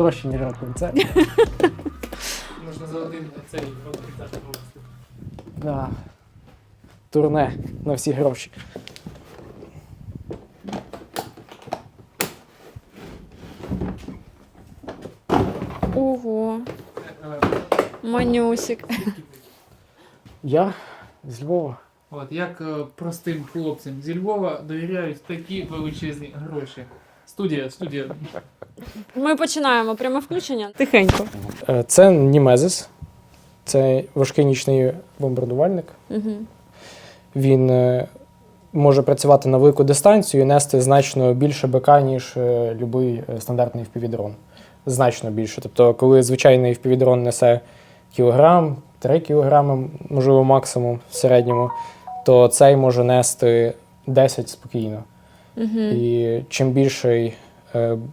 дорожче, ніж рок-концерт. Можна за один цей рок-концерт провести. Да. Турне на всі гроші. Ого, Е, манюсик. Я з Львова. От як е, простим хлопцям зі Львова довіряють такі величезні гроші. Студія, студія. Ми починаємо пряме включення. Тихенько. Е, Це Німезис. Це важкий нічний бомбардувальник. Угу. Він е, може працювати на велику дистанцію і нести значно більше БК, ніж е, будь-який стандартний FPV-дрон. Значно більше. Тобто, коли звичайний FPV-дрон несе кілограм, 3 кілограми, можливо, максимум в середньому, то цей може нести 10 спокійно. Угу. І чим більший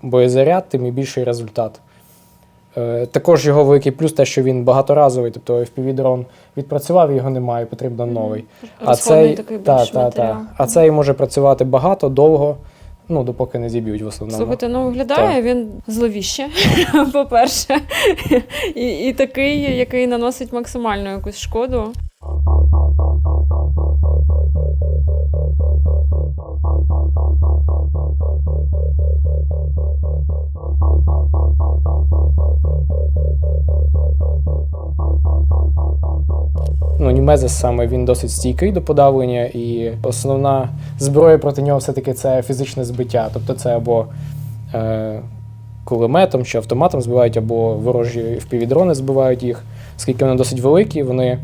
боєзаряд, тим і більший результат. Е, Також його великий плюс те, що він багаторазовий, тобто FPV-дрон відпрацював, його немає, потрібно новий. А цей, такий та, та, та. а цей може працювати багато, довго, ну, допоки не зіб'ють в основному. Слухайте, ну виглядає він зловіще, по-перше. І, і такий, який наносить максимальну якусь шкоду. Німезис саме він досить стійкий до подавлення, і основна зброя проти нього все-таки це фізичне збиття. Тобто це або е, кулеметом чи автоматом збивають, або ворожі впівдрони збивають їх, оскільки вони досить великі, вони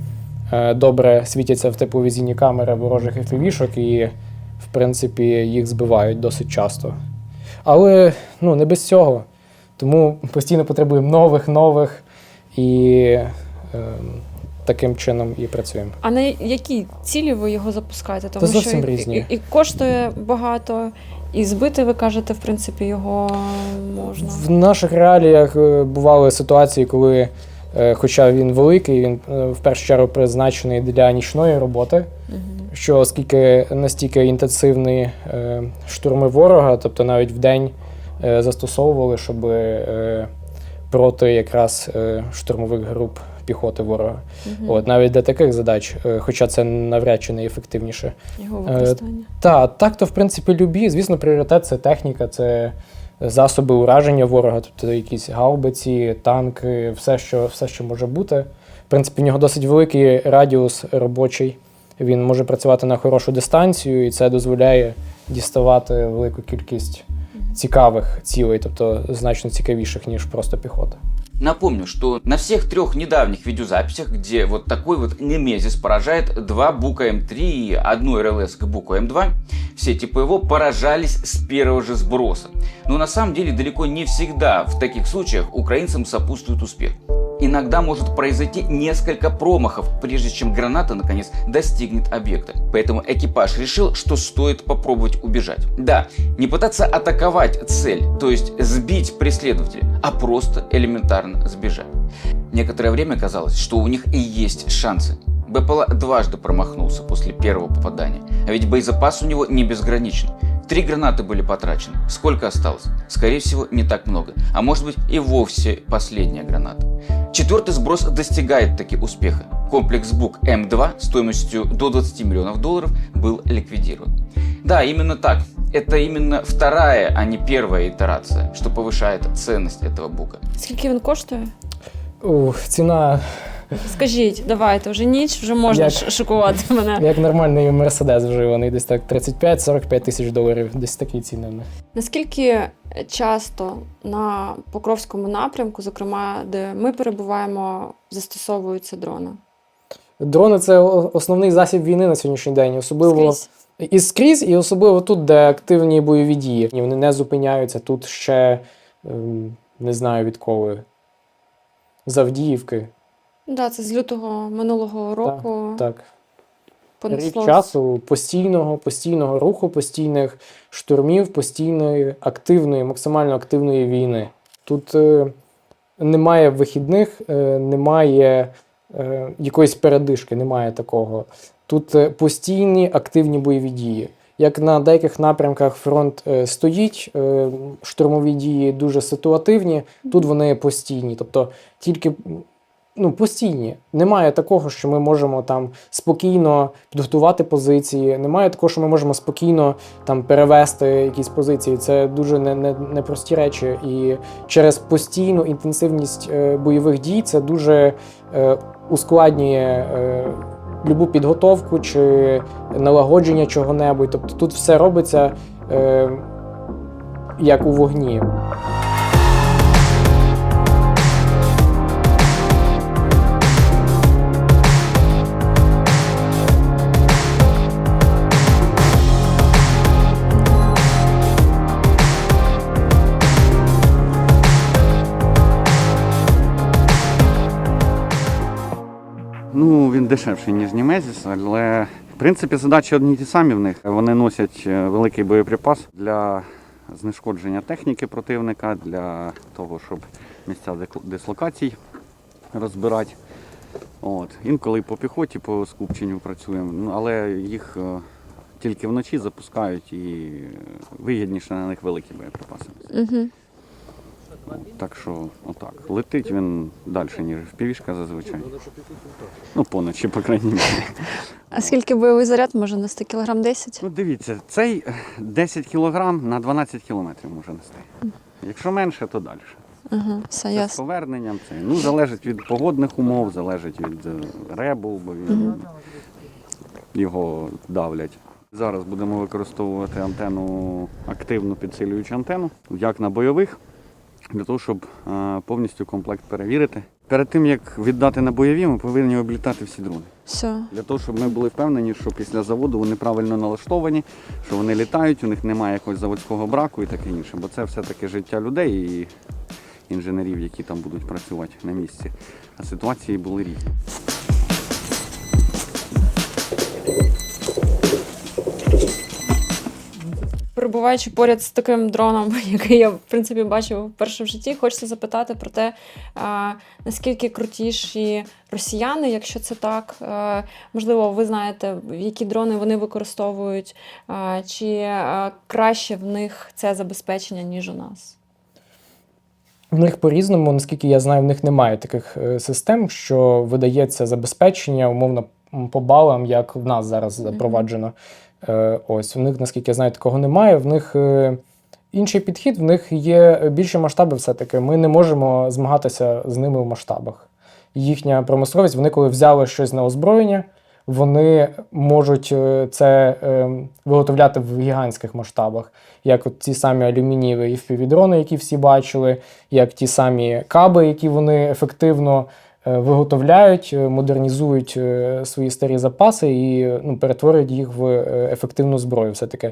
е, добре світяться в тепловізійні камери ворожих FPV-шок і, в принципі, їх збивають досить часто. Але ну, не без цього. Тому постійно потребуємо нових, нових і е, таким чином і працюємо. А на які цілі ви його запускаєте? Тому Та зовсім що і- різні. І, і коштує багато, і збити, ви кажете, в принципі, його можна. В наших реаліях е, бували ситуації, коли, е, хоча він великий, він е, в першу чергу призначений для нічної роботи, Мгм. що оскільки настільки інтенсивні е, штурми ворога, тобто навіть в день е, застосовували, щоб е, проти якраз е, штурмових груп піхоти ворога. Мгм. От навіть для таких задач, е, хоча це навряд чи найефективніше. Його Е, використання. Та, так то в принципі любі. Звісно, пріоритет це техніка, це засоби ураження ворога, тобто якісь гаубиці, танки, все, що, все, що може бути. В принципі, в нього досить великий радіус робочий. Він може працювати на хорошу дистанцію, і це дозволяє діставати велику кількість цікавих цілей, тобто значно цікавіших, ніж просто піхота. Напомню, что на всех трех недавних видеозаписях, где вот такой вот Немезис поражает два Бука М3 и одну РЛС к Буку М2, все типа его поражались с первого же сброса. Но на самом деле далеко не всегда в таких случаях украинцам сопутствует успех. Иногда может произойти несколько промахов, прежде чем граната наконец достигнет объекта. Поэтому экипаж решил, что стоит попробовать убежать. Да, не пытаться атаковать цель, то есть сбить преследователя, а просто элементарно сбежать. Некоторое время казалось, что у них и есть шансы. БПЛА дважды промахнулся после первого попадания, а ведь боезапас у него не безграничен. Три гранаты были потрачены. Сколько осталось? Скорее всего, не так много. А может быть и вовсе последняя граната. Четвертый сброс достигает таки успеха. Комплекс БУК М2 стоимостью до 20 миллионов долларов был ликвидирован. Да, именно так. Это именно вторая, а не первая итерация, что повышает ценность этого бука. Скільки він коштує? Ух, ціна Скажіть, давайте, вже ніч, вже можна Як- шокувати мене. як нормальний мерседес вживаний, десь так 35-45 тисяч доларів, десь такі ціни. в них. Наскільки часто на Покровському напрямку, зокрема, де ми перебуваємо, застосовуються дрони? Дрони це о- основний засіб війни на сьогоднішній день, особливо Скрізь? і скрізь, і особливо тут, де активні бойові дії. І Вони не зупиняються. Тут ще ем, не знаю відколи. З Авдіївки. Да, це з лютого минулого року Так. Рік часу постійного, постійного руху, постійних штурмів, постійної активної, максимально активної війни. Тут е, немає вихідних, е, немає е, якоїсь передишки, немає такого. Тут е, постійні активні бойові дії. як на деяких напрямках фронт е, стоїть, е, штурмові дії дуже ситуативні, тут вони постійні. Тобто тільки ну, постійні. Немає такого, що ми можемо там спокійно підготувати позиції. Немає такого, що ми можемо спокійно там перевести якісь позиції. Це дуже не, не, непрості речі. І через постійну інтенсивність е, бойових дій це дуже е, ускладнює. Е, Любу підготовку чи налагодження чого-небудь. Тобто тут все робиться е, як у вогні. Він дешевший, ніж Німезіс, але в принципі задачі одні ті самі в них. Вони носять е, великий боєприпас для знешкодження техніки противника, для того, щоб місця дислокацій розбирати. От. Інколи по піхоті, по скупченню працюємо, ну, але їх е, тільки вночі запускають і вигідніше на них великі боєприпаси. Угу. Так що, отак. Летить він далі, ніж впівішка зазвичай. Ну, поночі, по крайній мірі. А скільки бойовий заряд може нести? Кілограм 10? Ну, дивіться, цей 10 кг на 12 кілометрів може нести. Якщо менше, то далі. Угу. Все Це з ясно. поверненням. Це, ну, залежить від погодних умов, залежить від е, ребу, бо він, його давлять. Зараз будемо використовувати антенну, активну підсилюючу антенну, як на бойових, для того, щоб е, повністю комплект перевірити. Перед тим, як віддати на бойові, ми повинні облітати всі дрони. Все. Для того, щоб ми були впевнені, що після заводу вони правильно налаштовані, що вони літають, у них немає якогось заводського браку і таке інше. Бо це все-таки життя людей і інженерів, які там будуть працювати на місці. А ситуації були різні. Перебуваючи поряд з таким дроном, який я в принципі бачив вперше в житті, хочеться запитати про те, наскільки крутіші росіяни, якщо це так. Можливо, ви знаєте, які дрони вони використовують, чи краще в них це забезпечення, ніж у нас. В них по-різному, наскільки я знаю, в них немає таких е, систем, що видається забезпечення, умовно по балам, як в нас зараз запроваджено. Е, Ось в них, наскільки я знаю, такого немає. В них е, інший підхід, в них є більші масштаби, все-таки. Ми не можемо змагатися з ними в масштабах. Їхня промисловість, вони коли взяли щось на озброєння, вони можуть е, це виготовляти в гігантських масштабах, як от ті самі алюмінієві впівдрони, які всі бачили, як ті самі каби, які вони ефективно виготовляють, е, модернізують е, свої старі запаси і ну, перетворюють їх в е, ефективну зброю. Все-таки.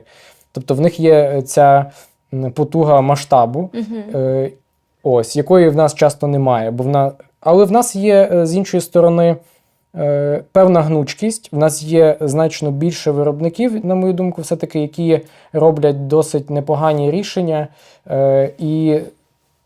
Тобто в них є ця потуга масштабу, Угу. Е, ось, якої в нас часто немає. Бо в на... Але в нас є е, з іншої сторони е, певна гнучкість. В нас є значно більше виробників, на мою думку, все-таки, які роблять досить непогані рішення. Е, і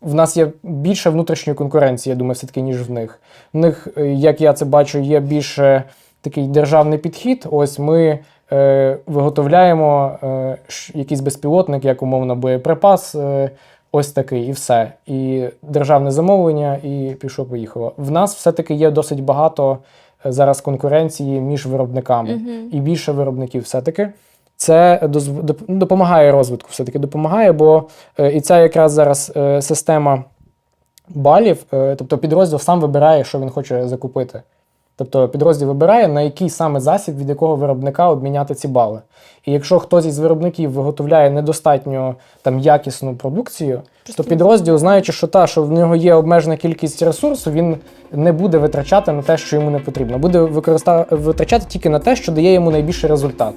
в нас є більше внутрішньої конкуренції, я думаю, все-таки, ніж в них. В них, е, як я це бачу, є більше такий державний підхід. Ось ми е, виготовляємо е, якийсь безпілотник, як умовно боєприпас. Е, ось такий, і все. І державне замовлення, і пішло поїхало. В нас все-таки є досить багато е, зараз конкуренції між виробниками Угу. і більше виробників все-таки. Це дозв- допомагає розвитку, все-таки допомагає, бо е, і ця якраз зараз е, система балів, е, тобто підрозділ сам вибирає, що він хоче закупити. Тобто підрозділ вибирає, на який саме засіб від якого виробника обміняти ці бали. І якщо хтось із виробників виготовляє недостатньо там якісну продукцію, то підрозділ, знаючи, що та, що в нього є обмежена кількість ресурсу, він не буде витрачати на те, що йому не потрібно. Буде витрачати тільки на те, що дає йому найбільший результат.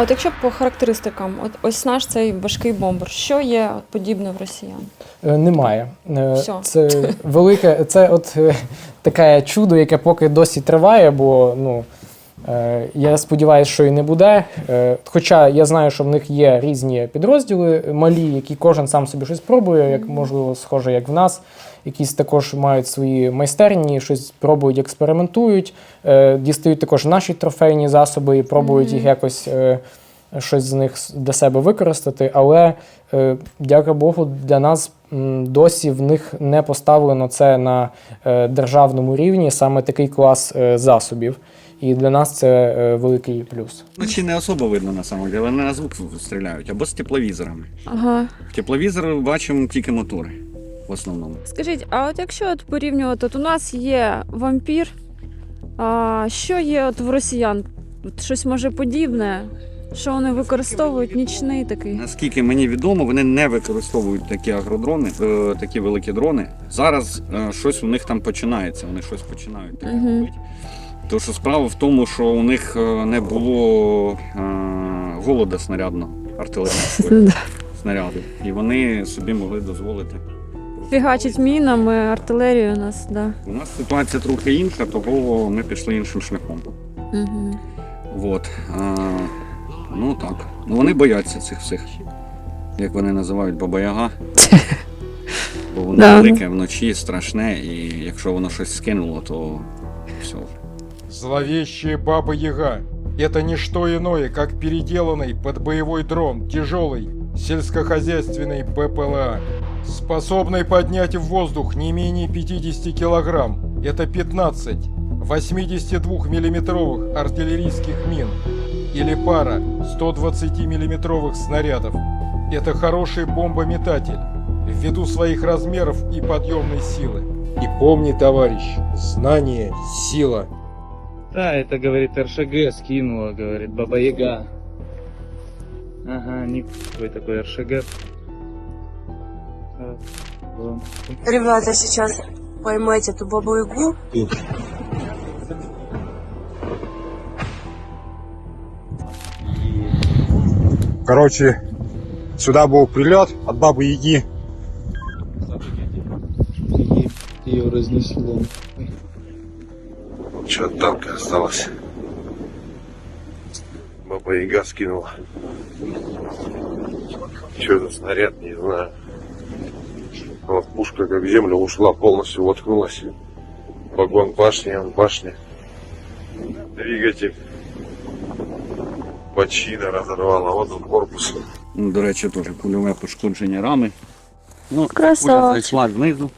А от якщо по характеристикам, от ось наш цей важкий бомбер, що є от подібне в росіян? Е, Немає. Е, Всьо. Це велике, це от е, таке чудо, яке поки досі триває, бо ну. е, Я сподіваюся, що і не буде. Е, Хоча я знаю, що в них є різні підрозділи малі, які кожен сам собі щось пробує, як можливо, схоже, як в нас. Якісь також мають свої майстерні, щось пробують, експериментують, е, дістають також наші трофейні засоби і пробують Мгм. їх якось е, щось з них для себе використати. Але, е, дяка Богу, для нас м, досі в них не поставлено це на е, державному рівні, саме такий клас е, засобів. І для нас це е, великий плюс. Вночі не особо видно на самом деле, вони на звук стріляють або з тепловізорами. Ага. В тепловізор бачимо тільки мотори в основному. Скажіть, а от якщо от порівнювати, от у нас є вампір, а що є от в росіян? От щось може подібне, що вони використовують нічний такий. Наскільки мені відомо, вони не використовують такі агродрони, е, такі великі дрони. Зараз е, щось у них там починається, вони щось починають таке Мгм. робити. Тому що справа в тому, що у них е, не було е, голода снарядного, артилерійського снаряду. І вони собі могли дозволити Фігачить мінами, артилерію у нас, да. У нас ситуація трохи інша, того ми пішли іншим шляхом. Угу. От. А, ну так. Ну вони бояться цих всіх. Як вони називають баба-яга. Бо воно Да. велике вночі, страшне, і якщо воно щось скинуло, то все. Зловещая Баба Яга – это не что иное, как переделанный под боевой дрон тяжелый сельскохозяйственный БПЛА, Способный поднять в воздух не менее 50 килограмм. Это 15 82-миллиметровых артиллерийских мин или пара 120-миллиметровых снарядов. Это хороший бомбометатель ввиду своих размеров и подъемной силы. И помни, товарищ, знание – сила. Да, это, говорит, РШГ скинула, говорит, Баба Яга. Ага, никакой такой РШГ. Ребята, сейчас поймать эту бабу Ягу. Короче, сюда был прилет от бабы Яги. Ее разнесло. Че от танка осталось? Баба Яга скинула. Че за снаряд, не знаю. Вот пушка как в землю ушла, полностью воткнулась. Вагон башни, он башня. Двигатель. Почина разорвала, вот он корпус. Ну, до речі, теж кульове пошкодження рами. Ну, Красавчик. куля зайшла знизу,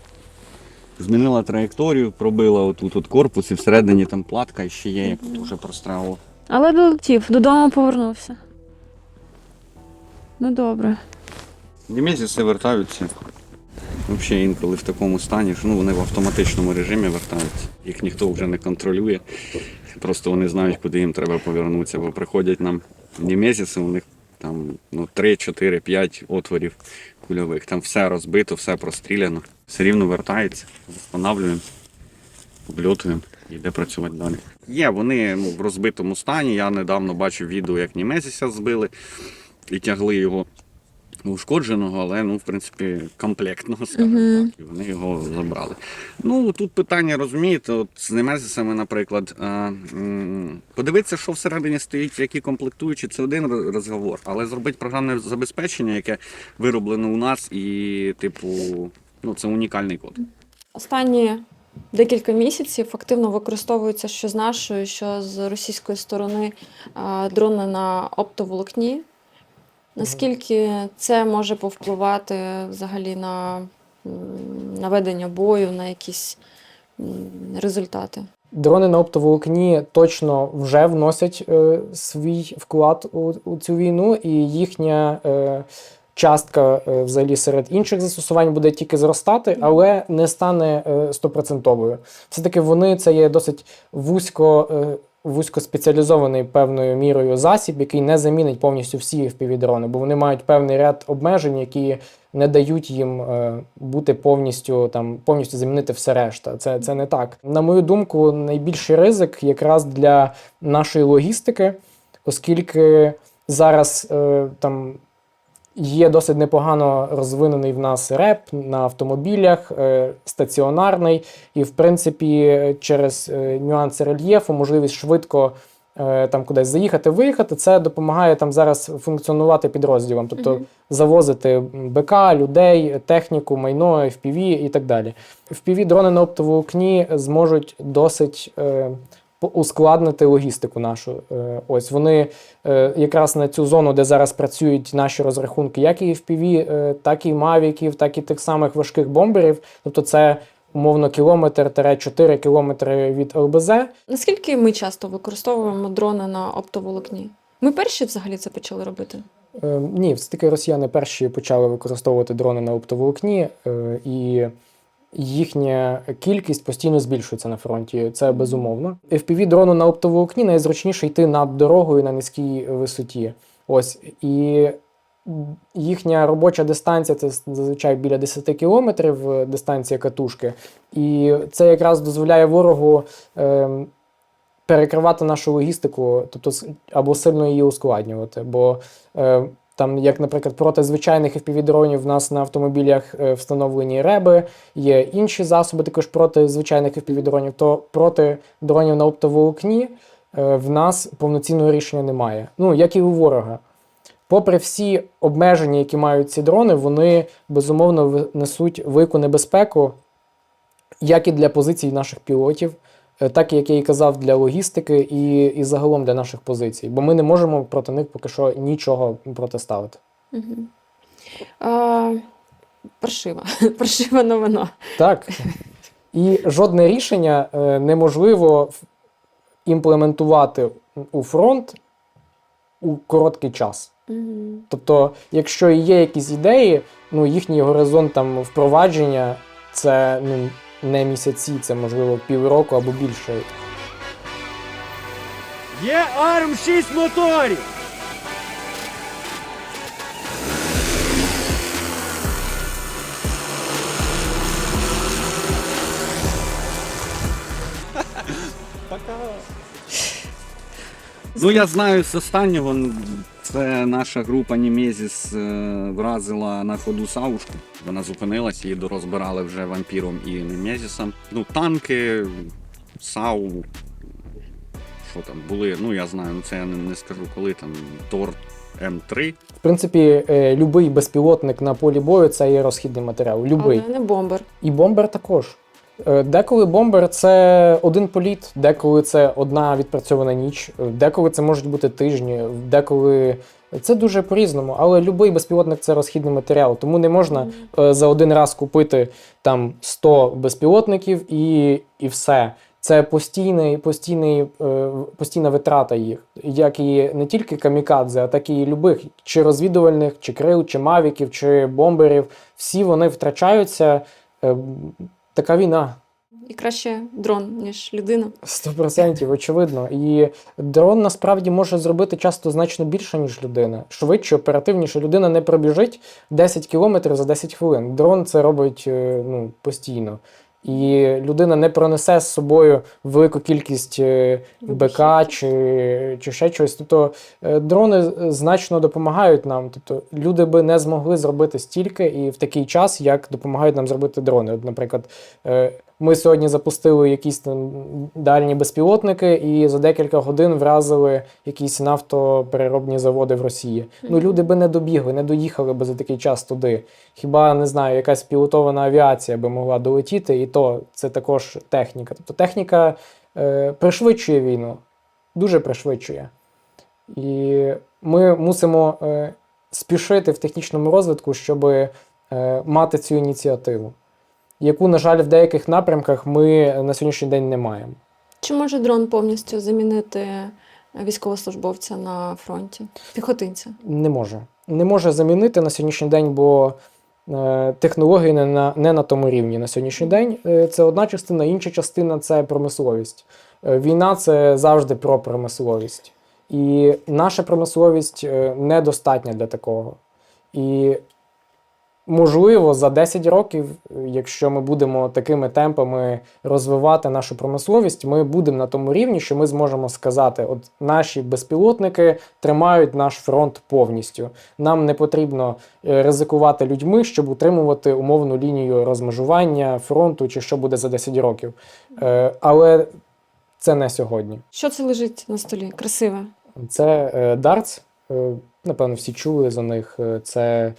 змінила траєкторію, пробила отут от корпус і всередині там платка і ще є, як тут вже прострелило. Але долетів, додому повернувся. Ну добре. Німезіси вертаються. Взагалі інколи в такому стані, що ну, вони в автоматичному режимі вертаються. Їх ніхто вже не контролює. Просто вони знають, куди їм треба повернутися. Бо приходять нам німезіси, у них там ну, 3, 4, 5 отворів кульових. Там все розбито, все простріляно. Все рівно вертається, встановлюємо, обльотуємо і йде працювати далі. Є, вони ну, в розбитому стані. Я недавно бачив відео, як німезіся збили і тягли його ушкодженого, але ну, в принципі, комплектного, скажімо Мгм. так. І вони його забрали. Ну, тут питання, розумієте, от з немезисами, наприклад, е, м, подивитися, що всередині стоїть, які комплектуючі, це один розговор. Але зробити програмне забезпечення, яке вироблено у нас, і, типу, ну, це унікальний код. Останні декілька місяців активно використовується що з нашої, що з російської сторони а, дрони на оптоволокні. Наскільки це може повпливати взагалі на, ведення бою, на якісь результати? Дрони на оптоволокні точно вже вносять е, свій вклад у, у цю війну, і їхня е, частка е, взагалі серед інших застосувань буде тільки зростати, але не стане е, стопроцентовою. Все-таки вони це є досить вузько. Е, Вузькоспеціалізований певною мірою засіб, який не замінить повністю всі FPV-дрони, бо вони мають певний ряд обмежень, які не дають їм е, бути повністю там повністю замінити все решта. Це, це не так. На мою думку, найбільший ризик якраз для нашої логістики, оскільки зараз е, там є досить непогано розвинений в нас реп на автомобілях, е, стаціонарний, і в принципі через е, нюанси рельєфу, можливість швидко. е, Там кудись заїхати, виїхати, це допомагає там зараз функціонувати підрозділам, тобто Мгм. завозити БК, людей, техніку, майно, FPV і так далі. FPV дрони на оптоволокні зможуть досить ускладнити логістику нашу. Е, ось вони е, якраз на цю зону, де зараз працюють наші розрахунки, як і FPV, е, так і мавіків, так і тих самих важких бомберів. Тобто це умовно кілометр 4 кілометри від ЛБЗ. Наскільки ми часто використовуємо дрони на оптоволокні? Ми перші взагалі це почали робити? Е, Ні, все таки росіяни перші почали використовувати дрони на оптоволокні, е, і їхня кількість постійно збільшується на фронті. Це безумовно. fpv дрону на оптоволокні найзручніше йти над дорогою на низькій висоті. Ось і їхня робоча дистанція це зазвичай біля 10 кілометрів е, дистанція катушки. І це якраз дозволяє ворогу. ем, перекривати нашу логістику, тобто або сильно її ускладнювати. Бо е, там, як, наприклад, проти звичайних FPV-дронів в нас на автомобілях е, встановлені реби, є інші засоби також проти звичайних FPV-дронів, то проти дронів на оптоволокні е, в нас повноцінного рішення немає. Ну, як і у ворога. Попри всі обмеження, які мають ці дрони, вони безумовно несуть велику небезпеку, як і для позицій наших пілотів, так як я і казав, для логістики і, і загалом для наших позицій. Бо ми не можемо проти них поки що нічого протиставити. Угу. А, паршива. паршива новина. Так. І жодне рішення е, неможливо імплементувати у фронт у короткий час. Угу. Тобто, якщо і є якісь ідеї, ну їхній горизонт там впровадження це ну, не місяці, це можливо півроку або більше. Є арм 6 моторів! Ну, я знаю з останнього. Це наша група Німезіс е, вразила на ходу Саушку. Вона зупинилась, її дорозбирали вже вампіром і Німезісом. Ну, танки, САУ. Що там були? Ну, я знаю, ну це я не, не скажу коли там. Тор М3. В принципі, е, любий безпілотник на полі бою це є розхідний матеріал. Любий. Але не бомбер. І бомбер також. Е, Деколи бомбер це один політ, деколи це одна відпрацьована ніч, е, деколи це можуть бути тижні, деколи це дуже по-різному. Але будь-який безпілотник це розхідний матеріал, тому не можна е, за один раз купити там 100 безпілотників і, і все. Це постійний, постійний, постійна витрата їх, як і не тільки камікадзе, а так і любих, чи розвідувальних, чи крил, чи мавіків, чи бомберів. Всі вони втрачаються. Така війна. І краще дрон, ніж людина. 100% очевидно. І дрон насправді може зробити часто значно більше, ніж людина. Швидше, оперативніше. Людина не пробіжить 10 кілометрів за 10 хвилин. Дрон це робить е, ну, постійно. І людина не пронесе з собою велику кількість е, БК чи, чи ще чогось. Тобто е, дрони значно допомагають нам. Тобто люди би не змогли зробити стільки і в такий час, як допомагають нам зробити дрони. От, наприклад, е, ми сьогодні запустили якісь там дальні безпілотники і за декілька годин вразили якісь нафтопереробні заводи в Росії. Ну люди би не добігли, не доїхали би за такий час туди. Хіба не знаю, якась пілотована авіація би могла долетіти, і то це також техніка. Тобто техніка е, пришвидшує війну, дуже пришвидшує. І ми мусимо е, спішити в технічному розвитку, щоб е, мати цю ініціативу, яку, на жаль, в деяких напрямках ми на сьогоднішній день не маємо. Чи може дрон повністю замінити військовослужбовця на фронті? Піхотинця? Не може. Не може замінити на сьогоднішній день, бо е, технології не на, не на тому рівні на сьогоднішній день. Е, це одна частина, інша частина це промисловість. Е, війна це завжди про промисловість. І наша промисловість недостатня для такого. І можливо, за 10 років, якщо ми будемо такими темпами розвивати нашу промисловість, ми будемо на тому рівні, що ми зможемо сказати: от наші безпілотники тримають наш фронт повністю. Нам не потрібно е, ризикувати людьми, щоб утримувати умовну лінію розмежування фронту, чи що буде за 10 років. Е, Але це не сьогодні. Що це лежить на столі? Красиве. Це е. Е, напевно, всі чули за них. Це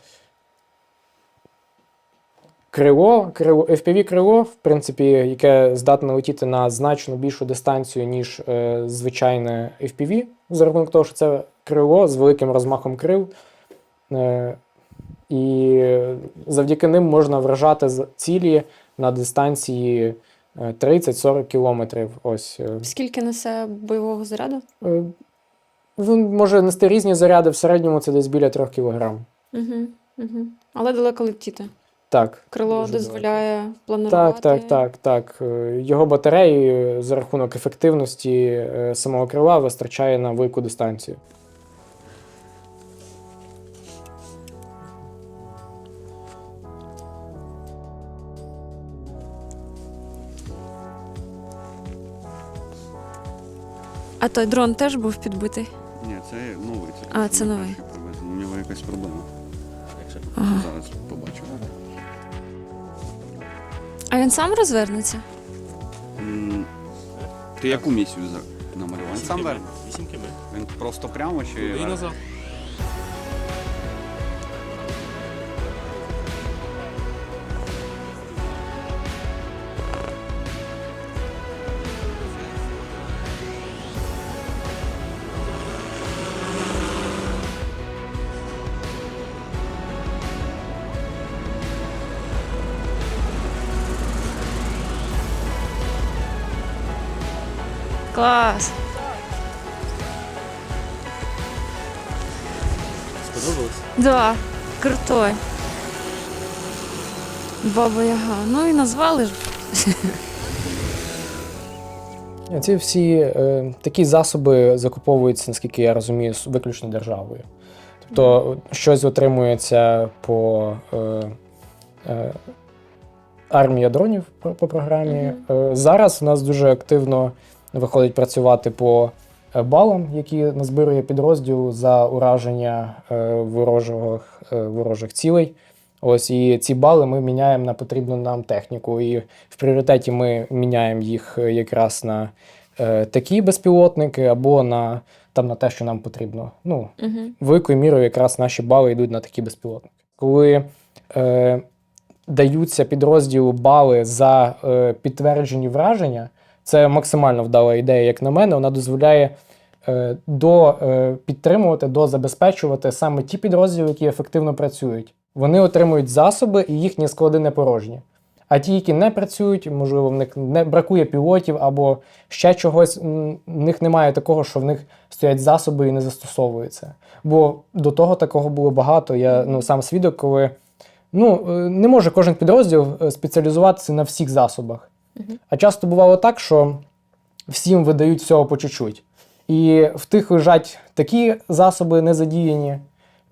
крило, крило, FPV крило, в принципі, яке здатне летіти на значно більшу дистанцію, ніж е, звичайне FPV, за рахунок того, що це крило з великим розмахом крил. Е, і завдяки ним можна вражати цілі на дистанції е, 30-40 кілометрів. Ось. е. Скільки несе бойового заряду? Е, Він може нести різні заряди, в середньому це десь біля 3 кг. Угу, угу. Але далеко летіти. Так. Крило Дуже дозволяє планувати. Так, так, так, так. Е, Його батареї е, за рахунок ефективності е, самого крила вистачає на велику дистанцію. А той дрон теж був підбитий. Ні, це новий. Це А, це новий. У нього якась проблема. Ага. Зараз він сам розвернеться? М, Ти яку місію за- намалював? Він сам верне? 8 км. Він просто прямо чи. І назад. Клас! Сподобалось? Да, крутой. Баба Яга. Ну і назвали ж. Ці всі е, такі засоби закуповуються, наскільки я розумію, виключно державою. Тобто щось отримується по е, е, армія дронів по, по програмі. Е, зараз у нас дуже активно виходить працювати по е, балам, які назбирує підрозділ за ураження е, ворожого, е, ворожих цілей. Ось і ці бали ми міняємо на потрібну нам техніку. І в пріоритеті ми міняємо їх якраз на е, такі безпілотники або на, там, на те, що нам потрібно. Ну, Угу. великою мірою якраз наші бали йдуть на такі безпілотники. Коли е, даються підрозділу бали за е, підтверджені враження, це максимально вдала ідея, як на мене. Вона дозволяє е, до, е, підтримувати, дозабезпечувати саме ті підрозділи, які ефективно працюють. Вони отримують засоби і їхні склади не порожні. А ті, які не працюють, можливо, в них не бракує пілотів або ще чогось, в них немає такого, що в них стоять засоби і не застосовуються. Бо до того такого було багато. Я ну, сам свідок, коли ну, е, не може кожен підрозділ е, спеціалізуватися на всіх засобах. Мгм. А часто бувало так, що всім видають всього по чуть-чуть. І в тих лежать такі засоби незадіяні.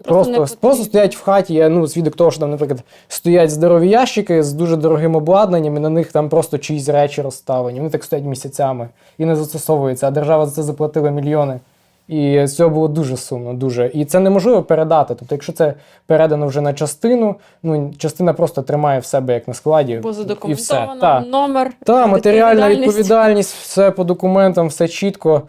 Просто Просто, не просто, стоять в хаті, я ну, свідок того, що там, наприклад, стоять здорові ящики з дуже дорогим обладнанням, і на них там просто чиїсь речі розставлені. Вони так стоять місяцями і не застосовуються, а держава за це заплатила мільйони. І з цього було дуже сумно, дуже. І це неможливо передати. Тобто, якщо це передано вже на частину, ну частина просто тримає в себе як на складі. Бо і все. задокументовано Та. номер. Та, матеріальна відповідальність. відповідальність, все по документам, все чітко.